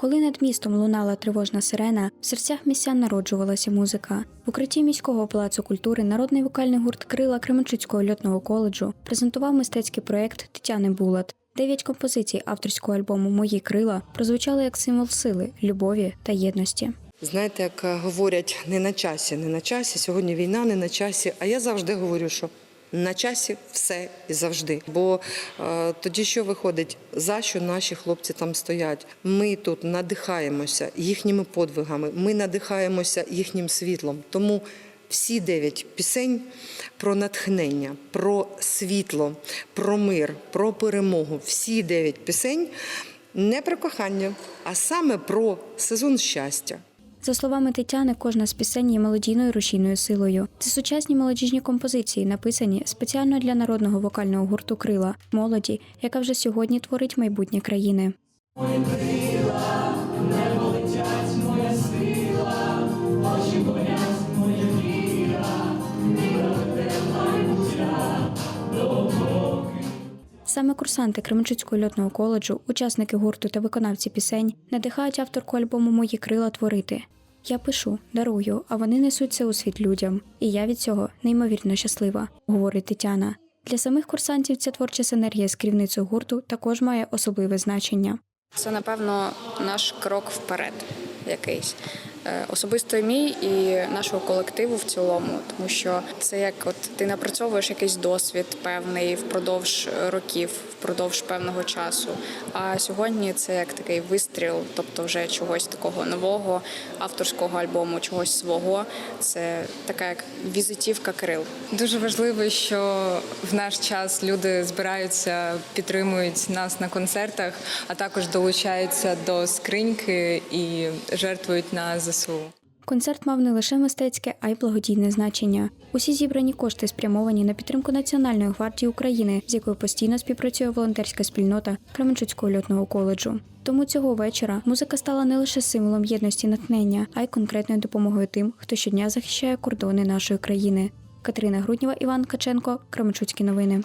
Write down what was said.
Коли над містом лунала тривожна сирена, в серцях містян народжувалася музика. В укритті міського палацу культури народний вокальний гурт Крила Кременчуцького льотного коледжу презентував мистецький проєкт Тетяни Булат. Дев'ять композицій авторського альбому Мої крила прозвучали як символ сили, любові та єдності. Знаєте, як е, говорять, не на часі, не на часі. Сьогодні війна не на часі. А я завжди говорю, що на часі все і завжди. Бо е, тоді що виходить, за що наші хлопці там стоять? Ми тут надихаємося їхніми подвигами, ми надихаємося їхнім світлом. Тому всі дев'ять пісень про натхнення, про світло, про мир, про перемогу. Всі дев'ять пісень не про кохання, а саме про сезон щастя. За словами Тетяни, кожна з пісень є мелодійною рушійною силою. Це сучасні молодіжні композиції, написані спеціально для народного вокального гурту Крила молоді, яка вже сьогодні творить майбутнє країни. Саме курсанти Кременчуцького льотного коледжу, учасники гурту та виконавці пісень надихають авторку альбому Мої крила творити. Я пишу, дарую, а вони несуть це у світ людям. І я від цього неймовірно щаслива, говорить Тетяна. Для самих курсантів ця творча синергія з керівницею гурту також має особливе значення. Це, напевно, наш крок вперед якийсь. Е, Особисто мій і нашого колективу в цілому, тому що це як от ти напрацьовуєш якийсь досвід певний впродовж років, впродовж певного часу. А сьогодні це як такий вистріл, тобто вже чогось такого нового, авторського альбому, чогось свого. Це така як візитівка крил. Дуже важливо, що в наш час люди збираються, підтримують нас на концертах, а також долучаються до скриньки і жертвують на ЗСУ. Концерт мав не лише мистецьке, а й благодійне значення. Усі зібрані кошти спрямовані на підтримку Національної гвардії України, з якою постійно співпрацює волонтерська спільнота Кременчуцького льотного коледжу. Тому цього вечора музика стала не лише символом єдності натхнення, а й конкретною допомогою тим, хто щодня захищає кордони нашої країни. Катерина Груднєва, Іван Каченко, Кременчуцькі новини.